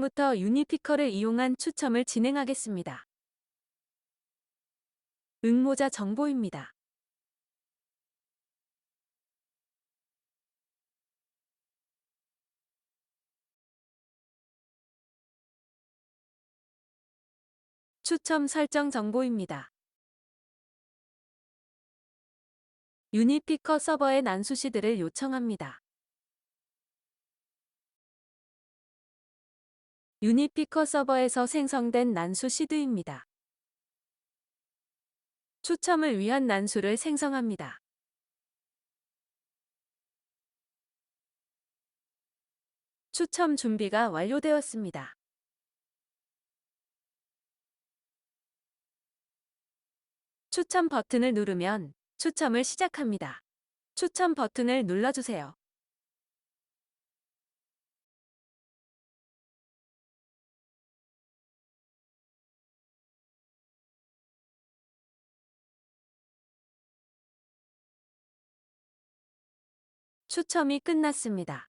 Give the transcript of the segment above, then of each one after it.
부터 유니피커를 이용한 추첨을 진행하겠습니다. 응모자 정보입니다. 추첨 설정 정보입니다. 유니피커 서버의 난수시들을 요청합니다. 유니피커 서버에서 생성된 난수 시드입니다. 추첨을 위한 난수를 생성합니다. 추첨 준비가 완료되었습니다. 추첨 버튼을 누르면 추첨을 시작합니다. 추첨 버튼을 눌러주세요. 추첨이 끝났습니다.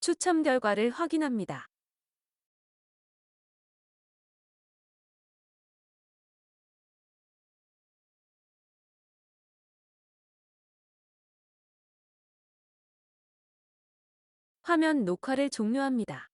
추첨 결과를 확인합니다. 화면 녹화를 종료합니다.